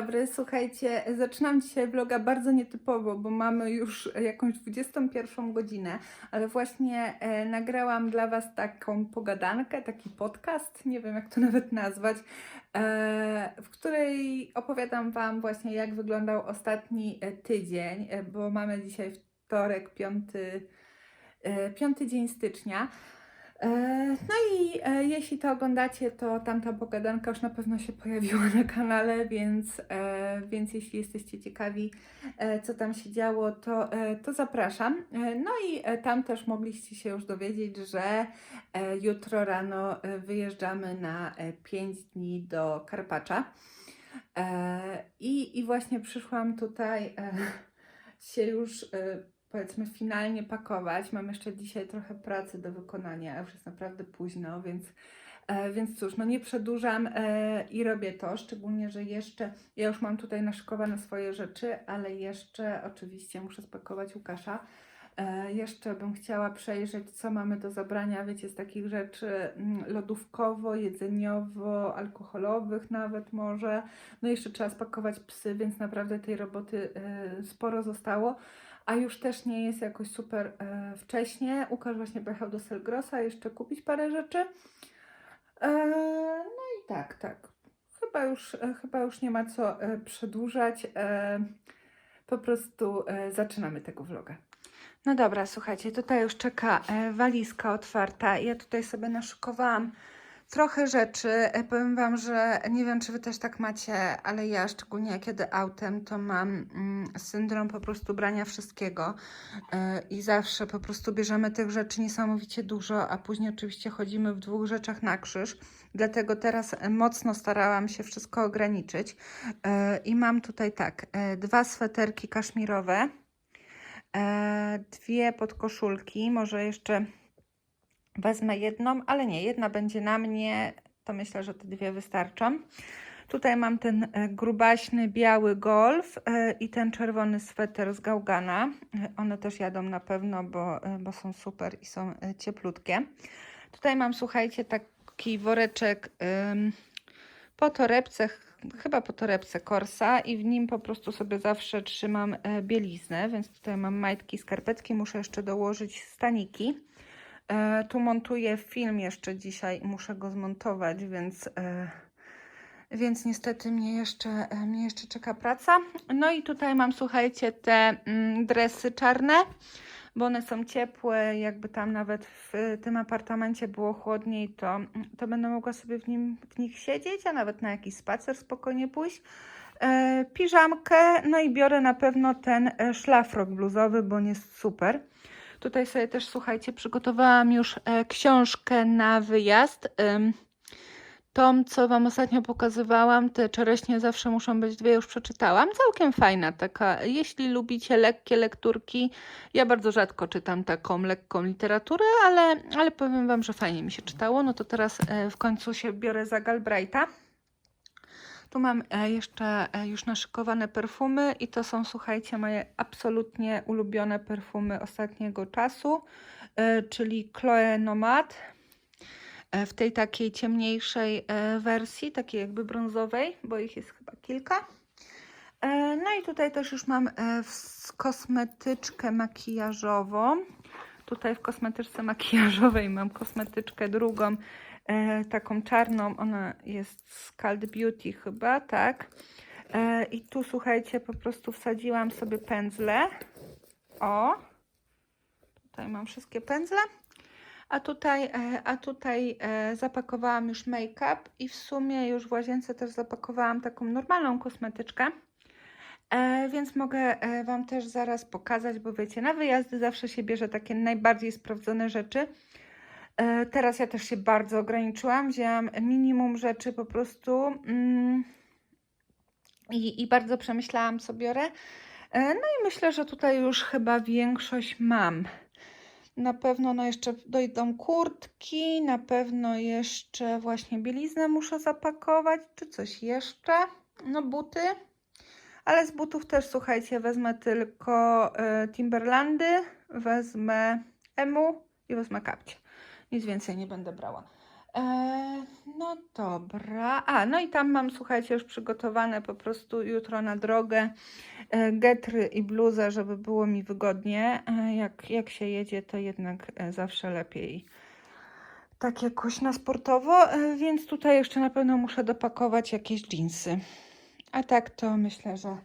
Dobry. Słuchajcie, zaczynam dzisiaj vloga bardzo nietypowo, bo mamy już jakąś 21 godzinę, ale właśnie e, nagrałam dla Was taką pogadankę, taki podcast, nie wiem jak to nawet nazwać, e, w której opowiadam Wam właśnie jak wyglądał ostatni e, tydzień, e, bo mamy dzisiaj wtorek, piąty, e, piąty dzień stycznia. E, No i e, jeśli to oglądacie, to tamta pogadanka już na pewno się pojawiła na kanale, więc, e, więc jeśli jesteście ciekawi, co tam się działo, to, to zapraszam. No i tam też mogliście się już dowiedzieć, że jutro rano wyjeżdżamy na 5 dni do Karpacza. I, I właśnie przyszłam tutaj się już powiedzmy finalnie pakować. Mam jeszcze dzisiaj trochę pracy do wykonania, już jest naprawdę późno, więc, e, więc cóż, no nie przedłużam e, i robię to, szczególnie, że jeszcze ja już mam tutaj naszykowane swoje rzeczy, ale jeszcze oczywiście muszę spakować Łukasza. E, jeszcze bym chciała przejrzeć, co mamy do zabrania, wiecie, z takich rzeczy mm, lodówkowo, jedzeniowo, alkoholowych nawet może. No jeszcze trzeba spakować psy, więc naprawdę tej roboty sporo zostało a już też nie jest jakoś super e, wcześnie. Łukasz właśnie pojechał do Selgrosa jeszcze kupić parę rzeczy. E, no i tak, tak. Chyba już, e, chyba już nie ma co e, przedłużać. E, po prostu e, zaczynamy tego vloga. No dobra, słuchajcie, tutaj już czeka e, walizka otwarta. Ja tutaj sobie naszykowałam trochę rzeczy. E, Powiem Wam, że nie wiem, czy Wy też tak macie, ale ja, szczególnie jedę autem, to mam mm, syndrom po prostu brania wszystkiego e, i zawsze po prostu bierzemy tych rzeczy niesamowicie dużo, a później oczywiście chodzimy w dwóch rzeczach na krzyż. Dlatego teraz e, mocno starałam się wszystko ograniczyć. I mam tutaj tak, dwa sweterki kaszmirowe, dwie podkoszulki, może jeszcze Wezmę jedną, ale nie, jedna będzie na mnie, to myślę, że te dwie wystarczą. Tutaj mam ten e, grubaśny biały golf e, i ten czerwony sweter z Gaugana. E, One też jadą na pewno, bo, bo są super i są cieplutkie. Tutaj mam, słuchajcie, taki woreczek po torebce, ch- chyba po torebce Corsa i w nim po prostu sobie zawsze trzymam bieliznę, więc tutaj mam majtki, skarpetki, muszę jeszcze dołożyć staniki. E, tu montuję film jeszcze dzisiaj muszę go zmontować, więc, e, więc niestety mnie jeszcze, e, mnie jeszcze czeka praca. No i tutaj mam, słuchajcie, te mm, dresy czarne, bo one są ciepłe. Jakby tam nawet w tym apartamencie było chłodniej, to, to będę mogła sobie w, nim, w nich siedzieć, a nawet na jakiś spacer spokojnie pójść. Piżamkę, no i biorę na pewno ten szlafrok bluzowy, bo on jest super. Tutaj sobie też, słuchajcie, przygotowałam już e, książkę na wyjazd. Tą, co Wam ostatnio pokazywałam, te czereśnie zawsze muszą być dwie, już przeczytałam. Całkiem fajna taka. Jeśli lubicie lekkie lekturki, ja bardzo rzadko czytam taką lekką literaturę, ale, ale powiem Wam, że fajnie mi się czytało. No to teraz e, w końcu się biorę za Galbraitha. Tu mam e, jeszcze e, już naszykowane perfumy i to są, słuchajcie, moje absolutnie ulubione perfumy ostatniego czasu, e, czyli Chloe Nomad w tej takiej ciemniejszej wersji, takiej jakby brązowej, bo ich jest chyba kilka. No i tutaj też już mam kosmetyczkę makijażową. Tutaj w kosmetyczce makijażowej mam kosmetyczkę drugą, e, taką czarną. Ona jest z Cald Beauty chyba, tak. E, I tu słuchajcie, po prostu wsadziłam sobie pędzle. O, tutaj mam wszystkie pędzle. A tutaj, e, a tutaj zapakowałam już make-up i w sumie już w łazience też zapakowałam taką normalną kosmetyczkę. Więc mogę Wam też zaraz pokazać, bo wiecie, na wyjazdy zawsze się bierze takie najbardziej sprawdzone rzeczy. E, teraz ja też się bardzo ograniczyłam, wzięłam minimum rzeczy po prostu mm, i, i bardzo przemyślałam, co biorę. E, no i myślę, że tutaj już chyba większość mam. Na pewno no jeszcze dojdą kurtki, na pewno jeszcze właśnie bieliznę muszę zapakować, czy coś jeszcze. No buty, ale z butów też słuchajcie, wezmę tylko e, Timberlandy, wezmę Emu i wezmę kapcie. Nic więcej nie będę brała. E, no Dobra. A, no i tam mam, słuchajcie, już przygotowane po prostu jutro na drogę e, getry i bluzę, żeby było mi wygodnie. E, Jak, jak się jedzie, to jednak zawsze lepiej tak jakoś na sportowo, więc tutaj jeszcze na pewno muszę dopakować jakieś dżinsy. A tak to myślę, że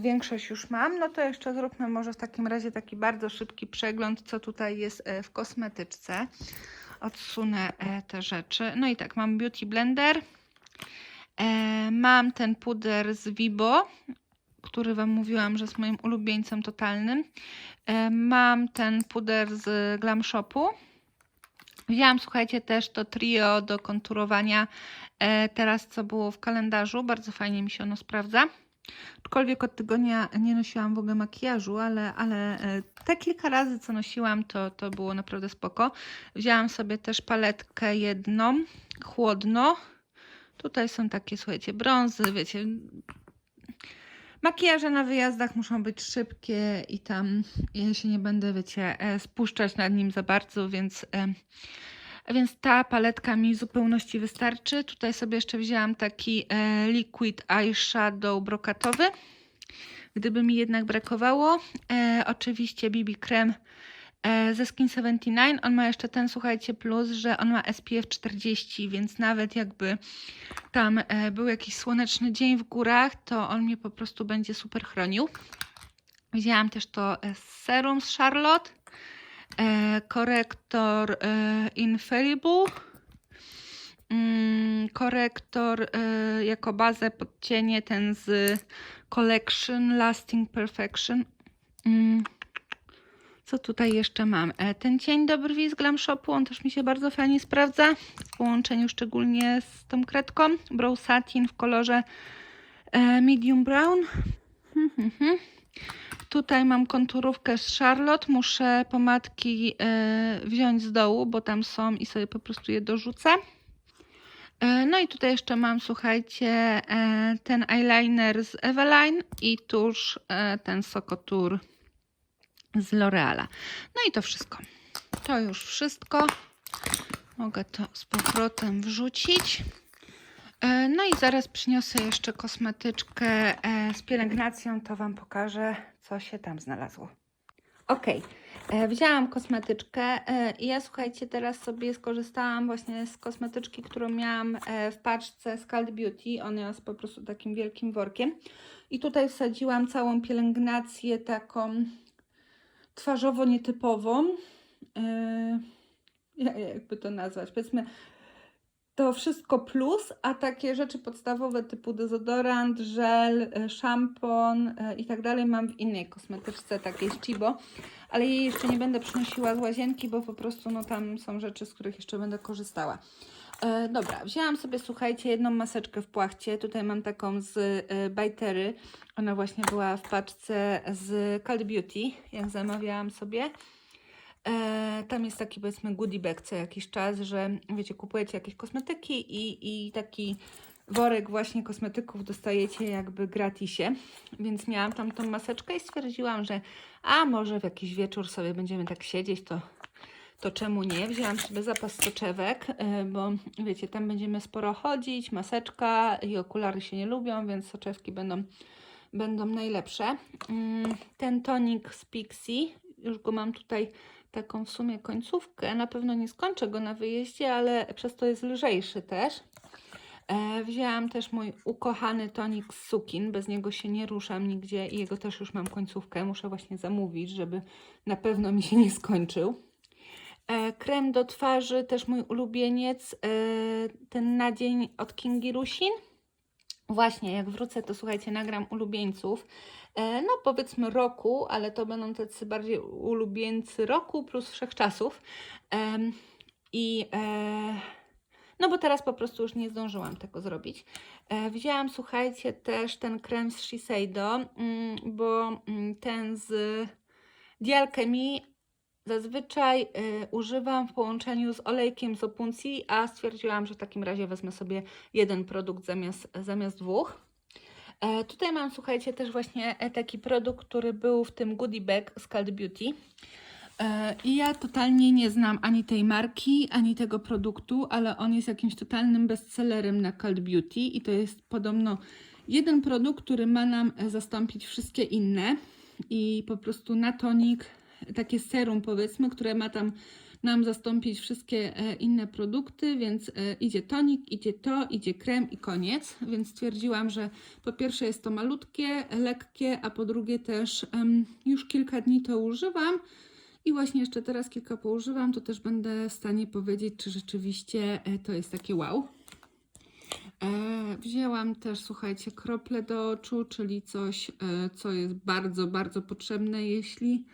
większość już mam. No to jeszcze zróbmy może w takim razie taki bardzo szybki przegląd, co tutaj jest e, w kosmetyczce. Odsunę e, te rzeczy. No i tak, mam Beauty Blender. E, Mam ten puder z Vibo, który Wam mówiłam, że jest moim ulubieńcem totalnym. E, Mam ten puder z Glam Shopu. Wzięłam, słuchajcie, też to trio do konturowania e, teraz, co było w kalendarzu. Bardzo fajnie mi się ono sprawdza. Aczkolwiek od tygodnia nie nosiłam w ogóle makijażu, ale, ale e, te kilka razy, co nosiłam, to, to było naprawdę spoko. Wzięłam sobie też paletkę jedną, chłodno. Tutaj są takie, słuchajcie, brązy, wiecie. Makijaże na wyjazdach muszą być szybkie i tam ja się nie będę, wiecie, e, spuszczać nad nim za bardzo, więc, więc ta paletka mi w zupełności wystarczy. Tutaj sobie jeszcze wzięłam taki e, liquid eyeshadow brokatowy. Gdyby mi jednak brakowało, e, oczywiście BB krem e, ze Skin 79. On ma jeszcze ten, słuchajcie, plus, że on ma SPF 40, więc nawet jakby tam e, był jakiś słoneczny dzień w górach, to on mnie po prostu będzie super chronił. Wzięłam też to serum z Charlotte, korektor e, Infallible, mm, korektor e, jako bazę pod cienie, ten z Collection Lasting Perfection. Mm. Co tutaj jeszcze mam? E, Ten cień do brwi z Glam Shopu, on też mi się bardzo fajnie sprawdza. W połączeniu szczególnie z tą kredką. Brow Satin w kolorze e, medium brown. Tutaj mam konturówkę z Charlotte. Muszę pomadki e, wziąć z dołu, bo tam są i sobie po prostu je dorzucę. E, No i tutaj jeszcze mam, słuchajcie, e, ten eyeliner z Eveline i tuż ten Sokotur z L'Oreala. No i to wszystko. To już wszystko. Mogę to z powrotem wrzucić. No i zaraz przyniosę jeszcze kosmetyczkę z pielęgnacją, to Wam pokażę, co się tam znalazło. Ok, wzięłam kosmetyczkę e, i ja słuchajcie, teraz sobie skorzystałam właśnie z kosmetyczki, którą miałam e, w paczce Cult Beauty. Ona jest po prostu takim wielkim workiem. I tutaj wsadziłam całą pielęgnację taką twarzowo nietypową. E, ja- jakby to nazwać? Powiedzmy, to wszystko plus, a takie rzeczy podstawowe typu dezodorant, żel, e, szampon e, i tak dalej mam w innej kosmetyczce, takiej z Chibo, ale jej jeszcze nie będę przynosiła z łazienki, bo po prostu no, tam są rzeczy, z których jeszcze będę korzystała. E, dobra, wzięłam sobie, słuchajcie, jedną maseczkę w płachcie. Tutaj mam taką z e, Bajtery. Ona właśnie była w paczce z Cult Beauty, jak zamawiałam sobie. E, tam jest taki powiedzmy goodie bag co jakiś czas, że wiecie, kupujecie jakieś kosmetyki i, i taki worek właśnie kosmetyków dostajecie jakby gratisie. Więc miałam tam tą maseczkę i stwierdziłam, że a może w jakiś wieczór sobie będziemy tak siedzieć, to, to czemu nie? Wzięłam sobie zapas soczewek, e, bo wiecie, tam będziemy sporo chodzić, maseczka i okulary się nie lubią, więc soczewki będą, będą najlepsze. Mm, Ten tonik z Pixie, już go mam tutaj taką w sumie końcówkę. Na pewno nie skończę go na wyjeździe, ale przez to jest lżejszy też. E, wzięłam też mój ukochany tonik z sukin. Bez niego się nie ruszam nigdzie i jego też już mam końcówkę. Muszę właśnie zamówić, żeby na pewno mi się nie skończył. E, krem do twarzy, też mój ulubieniec, e, ten na dzień od Kingi Rusin. Właśnie, jak wrócę, to słuchajcie, nagram ulubieńców. E, no powiedzmy roku, ale to będą tacy bardziej ulubieńcy roku plus wszechczasów. I e, no bo teraz po prostu już nie zdążyłam tego zrobić. E, wzięłam, słuchajcie, też ten krem z Shiseido, mm, bo mm, ten z Dialchemy zazwyczaj y, używam w połączeniu z olejkiem z opuncji, a stwierdziłam, że w takim razie wezmę sobie jeden produkt zamiast, zamiast dwóch. E, tutaj mam, słuchajcie, też właśnie e, taki produkt, który był w tym goodie bag z Cult Beauty. E, I ja totalnie nie znam ani tej marki, ani tego produktu, ale on jest jakimś totalnym bestsellerem na Cult Beauty i to jest podobno jeden produkt, który ma nam e, zastąpić wszystkie inne i po prostu na tonik, takie serum powiedzmy, które ma tam nam zastąpić wszystkie e, inne produkty, więc e, idzie tonik, idzie to, idzie krem i koniec. Więc stwierdziłam, że po pierwsze jest to malutkie, lekkie, a po drugie też już kilka dni to używam. I właśnie jeszcze teraz kilka poużywam, to też będę w stanie powiedzieć, czy rzeczywiście e, to jest takie wow. Wzięłam też, słuchajcie, krople do oczu, czyli coś, co jest bardzo, bardzo potrzebne, jeśli,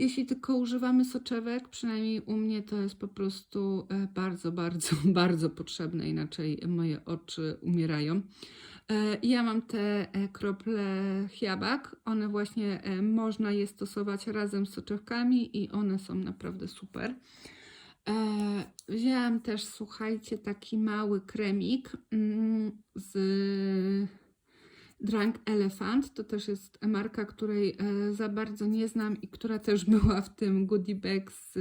jeśli tylko używamy soczewek. Przynajmniej u mnie to jest po prostu e, bardzo, bardzo, bardzo potrzebne, inaczej moje oczy umierają. E, Ja mam te e, krople Chiabak. One właśnie można je stosować razem z soczewkami i one są naprawdę super. Wzięłam też, słuchajcie, taki mały kremik mm, z Drunk Elephant. To też jest marka, której e, za bardzo nie znam i która też była w tym goodie bag z,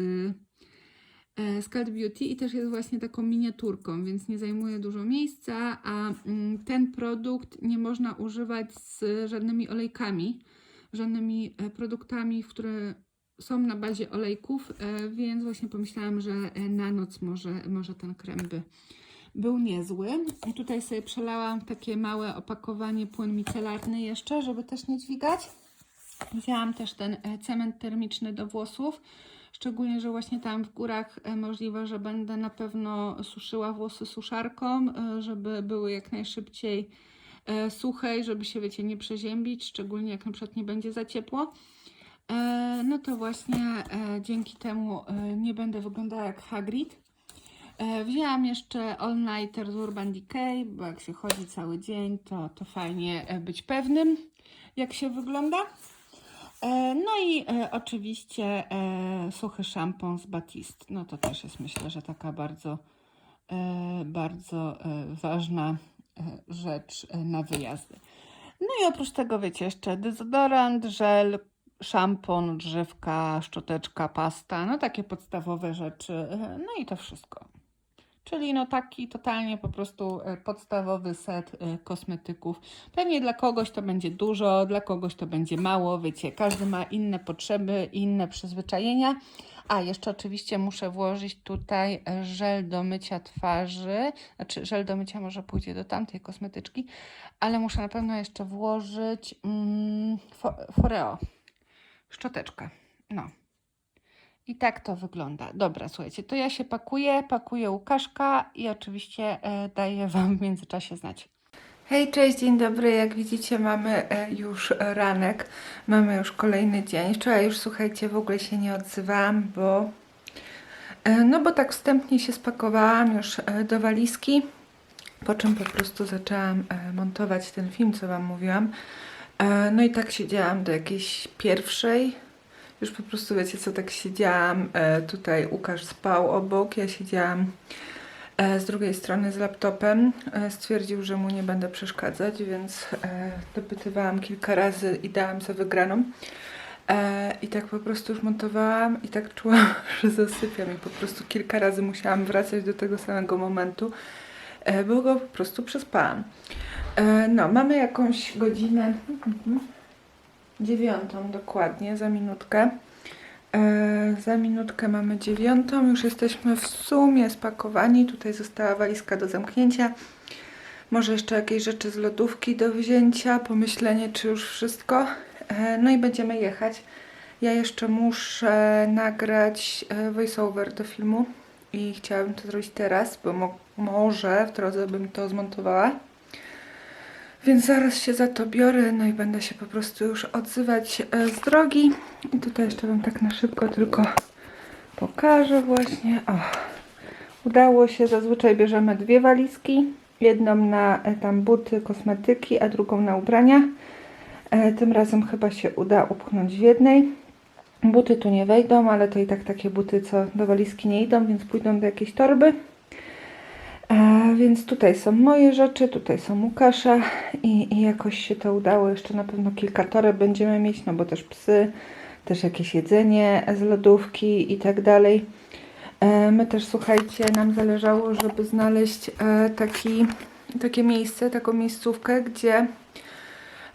e, z Cult Beauty i też jest właśnie taką miniaturką, więc nie zajmuje dużo miejsca, a mm, ten produkt nie można używać z żadnymi olejkami, żadnymi e, produktami, które są na bazie olejków, e, więc właśnie pomyślałam, że e, na noc może, może ten krem by był niezły. I tutaj sobie przelałam takie małe opakowanie płyn micelarny jeszcze, żeby też nie dźwigać. Wzięłam też ten e, cement termiczny do włosów. Szczególnie, że właśnie tam w górach e, możliwe, że będę na pewno suszyła włosy suszarką, e, żeby były jak najszybciej suche żeby się, wiecie, nie przeziębić, szczególnie jak na przykład nie będzie za ciepło. No to właśnie dzięki temu nie będę wyglądała jak Hagrid. E, Wzięłam jeszcze All Nighter z Urban Decay, bo jak się chodzi cały dzień, to, to fajnie e, być pewnym, jak się wygląda. E, No i oczywiście suchy szampon z Batiste. No to też jest myślę, że taka bardzo, bardzo ważna rzecz na wyjazdy. No i oprócz tego wiecie jeszcze dezodorant, żel, szampon, drzewka, szczoteczka, pasta, no takie podstawowe rzeczy. No i to wszystko. Czyli no taki totalnie po prostu e, podstawowy set e, kosmetyków. Pewnie dla kogoś to będzie dużo, dla kogoś to będzie mało, wiecie, każdy ma inne potrzeby, inne przyzwyczajenia. A jeszcze oczywiście muszę włożyć tutaj e, żel do mycia twarzy, znaczy żel do mycia może pójdzie do tamtej kosmetyczki, ale muszę na pewno jeszcze włożyć mm, fo- Foreo, szczoteczkę. No. I tak to wygląda. Dobra, słuchajcie, to ja się pakuję, pakuję Łukaszka i oczywiście e, daję Wam w międzyczasie znać. Hej, cześć, dzień dobry. Jak widzicie, mamy e, już ranek, mamy już kolejny dzień. Wczoraj już, słuchajcie, w ogóle się nie odzywałam, bo e, no bo tak wstępnie się spakowałam już do walizki, po czym po prostu zaczęłam montować ten film, co Wam mówiłam. No i tak siedziałam do jakiejś pierwszej, już po prostu wiecie co, tak siedziałam, e, tutaj Łukasz spał obok, ja siedziałam e, z drugiej strony z laptopem. E, Stwierdził, że mu nie będę przeszkadzać, więc dopytywałam kilka razy i dałam za wygraną. I tak po prostu już montowałam i tak czułam, że zasypiam i po prostu kilka razy musiałam wracać do tego samego momentu, bo go po prostu przespałam. No, mamy jakąś godzinę, mhm, dziewiątą dokładnie, za minutkę. E, za minutkę mamy dziewiątą, już jesteśmy w sumie spakowani. Tutaj została walizka do zamknięcia. Może jeszcze jakieś rzeczy z lodówki do wzięcia, pomyślenie, czy już wszystko. E, no i będziemy jechać. Ja jeszcze muszę nagrać e, voiceover do filmu i chciałabym to zrobić teraz, bo mo- może w drodze bym to zmontowała. Więc zaraz się za to biorę, no i będę się po prostu już odzywać e, z drogi. I tutaj jeszcze Wam tak na szybko tylko pokażę właśnie. O, udało się, zazwyczaj bierzemy dwie walizki. Jedną na e, tam buty, kosmetyki, a drugą na ubrania. E, Tym razem chyba się uda upchnąć w jednej. Buty tu nie wejdą, ale to i tak takie buty, co do walizki nie idą, więc pójdą do jakiejś torby. Więc tutaj są moje rzeczy, tutaj są Łukasza i, i jakoś się to udało. Jeszcze na pewno kilka toreb będziemy mieć, no bo też psy też jakieś jedzenie z lodówki i tak dalej. E, My też, słuchajcie, nam zależało, żeby znaleźć e, taki, takie miejsce, taką miejscówkę, gdzie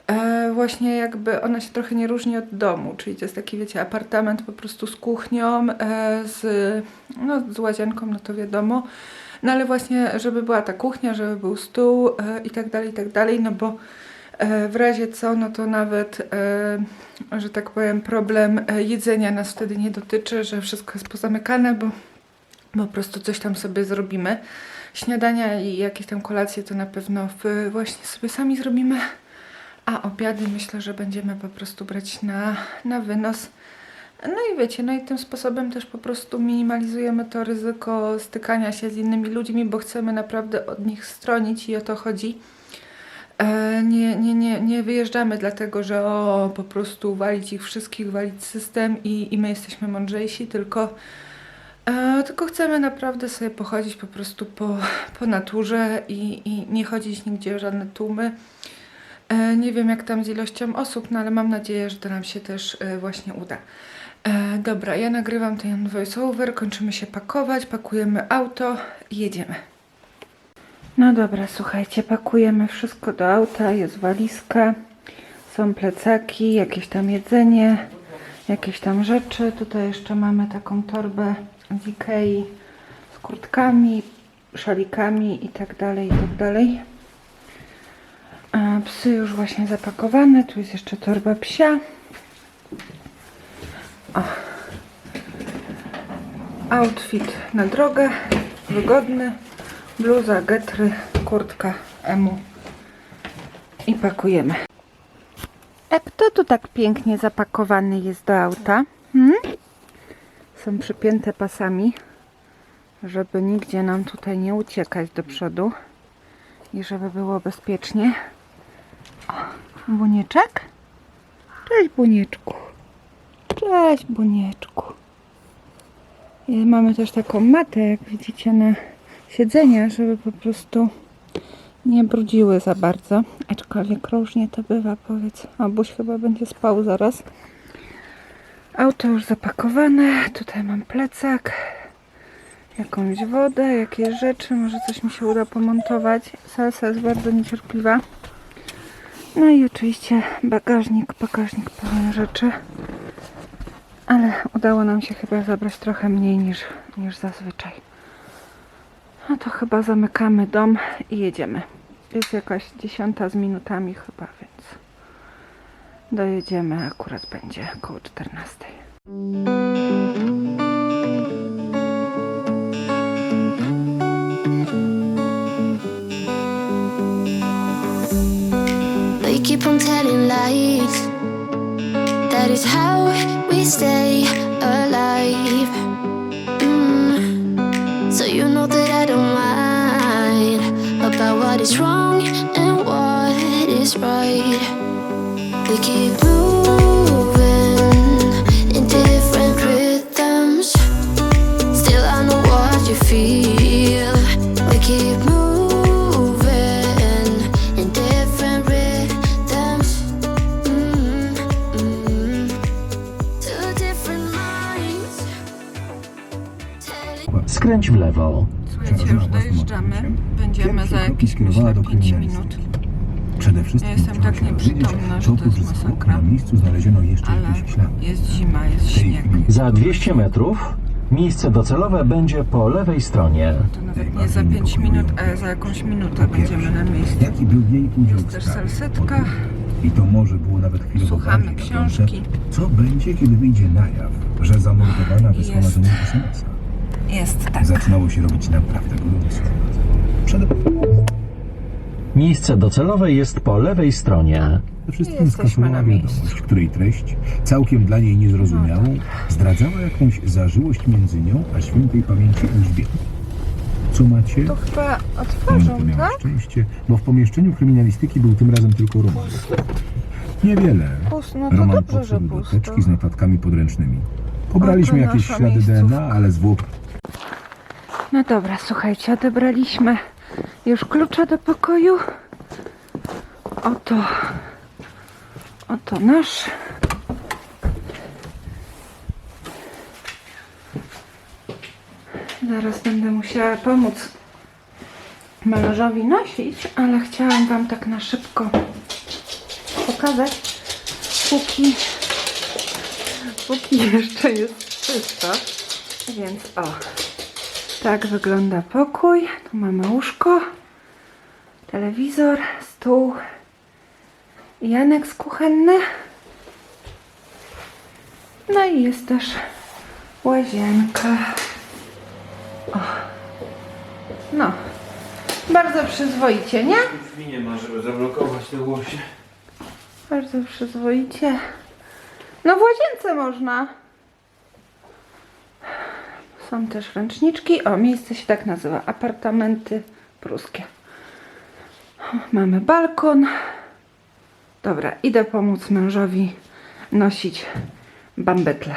e, właśnie jakby ona się trochę nie różni od domu, czyli to jest taki, wiecie, apartament po prostu z kuchnią, z, no, z łazienką, no to wiadomo, no ale właśnie, żeby była ta kuchnia, żeby był stół e, i tak dalej, i tak dalej, no bo e, w razie co, no to nawet, e, że tak powiem, problem jedzenia nas wtedy nie dotyczy, że wszystko jest pozamykane, bo po prostu coś tam sobie zrobimy. Śniadania i jakieś tam kolacje to na pewno właśnie sobie sami zrobimy, a obiady myślę, że będziemy po prostu brać na, na wynos. No i wiecie, no i tym sposobem też po prostu minimalizujemy to ryzyko stykania się z innymi ludźmi, bo chcemy naprawdę od nich stronić i o to chodzi. E, Nie, nie, nie, nie wyjeżdżamy dlatego, że o, po prostu walić ich wszystkich, walić system i, i my jesteśmy mądrzejsi, tylko, e, tylko chcemy naprawdę sobie pochodzić po prostu po, po naturze i, i nie chodzić nigdzie w żadne tłumy. E, Nie wiem jak tam z ilością osób, no ale mam nadzieję, że to nam się też e, właśnie uda. E, dobra, ja nagrywam ten voiceover, kończymy się pakować, pakujemy auto i jedziemy. No dobra, słuchajcie, pakujemy wszystko do auta, jest walizka, są plecaki, jakieś tam jedzenie, jakieś tam rzeczy. Tutaj jeszcze mamy taką torbę z Ikei z kurtkami, szalikami i tak dalej, i tak dalej. A psy już właśnie zapakowane, tu jest jeszcze torba psia. O. Outfit na drogę, wygodny, bluza, getry, kurtka emu i pakujemy. A kto tu tak pięknie zapakowany jest do auta? Hmm? Są przypięte pasami, żeby nigdzie nam tutaj nie uciekać do przodu i żeby było bezpiecznie. O, Bunieczek? Cześć Bunieczku. Cześć Bunieczku. I mamy też taką matę, jak widzicie, na siedzenia, żeby po prostu nie brudziły za bardzo. Aczkolwiek różnie to bywa, powiedz. A Buś chyba będzie spał zaraz. Auto już zapakowane. Tutaj mam plecak. Jakąś wodę, jakieś rzeczy. Może coś mi się uda pomontować. Salsa jest bardzo niecierpliwa. No i oczywiście bagażnik, bagażnik pełen rzeczy. Ale udało nam się chyba zabrać trochę mniej niż, niż zazwyczaj. No to chyba zamykamy dom i jedziemy. Jest jakaś dziesiąta z minutami chyba, więc dojedziemy. Akurat będzie około 14. Stay alive. Mm. So you know that I don't mind about what is wrong and what is right. We keep moving Skręć w lewo. Słuchajcie, już dojeżdżamy. Będziemy za jakieś myślę 5 minut. Przede wszystkim Ja jestem tak nieprzytomna, że to jest masakra. na miejscu znaleziono jeszcze Ale jest zima, jest śnieg. Za 200 metrów miejsce docelowe będzie po lewej stronie. To nawet nie za 5 minut, a za jakąś minutę będziemy na miejscu. Jaki był jej udział Jest też salsetka. I to może było nawet chwilowo Słuchamy książki. Co będzie, kiedy wyjdzie na jaw, że zamordowana wysłała do niej SMS-a? Jest tak. Zaczynało się robić naprawdę gorąco. Przede Miejsce docelowe jest po lewej stronie. wszystkim Jesteśmy skasowała na miejscu. wiadomość, której treść, całkiem dla niej niezrozumiałą, zdradzała jakąś zażyłość między nią a świętej pamięci Elżbietą. Co macie? To chyba otworzą, miała tak? szczęście, bo w pomieszczeniu kryminalistyki był tym razem tylko Roman. Niewiele. Pust, no to Roman dobrze, że podszedł do pusto. teczki z notatkami podręcznymi. Pobraliśmy jakieś ślady miejscówka. DNA, ale zwłok no dobra, słuchajcie, odebraliśmy już klucza do pokoju. Oto, oto nasz. Zaraz będę musiała pomóc malarzowi nosić, ale chciałam Wam tak na szybko pokazać, póki, póki jeszcze jest czysto. Więc o, tak wygląda pokój. Tu mamy łóżko, telewizor, stół i aneks kuchenny. No i jest też łazienka. O. No, bardzo przyzwoicie, nie? Drzwi nie ma, żeby zablokować to głosie. Bardzo przyzwoicie. No w łazience można. Są też ręczniczki. O, miejsce się tak nazywa. Apartamenty pruskie. Mamy balkon. Dobra, idę pomóc mężowi nosić bambetle.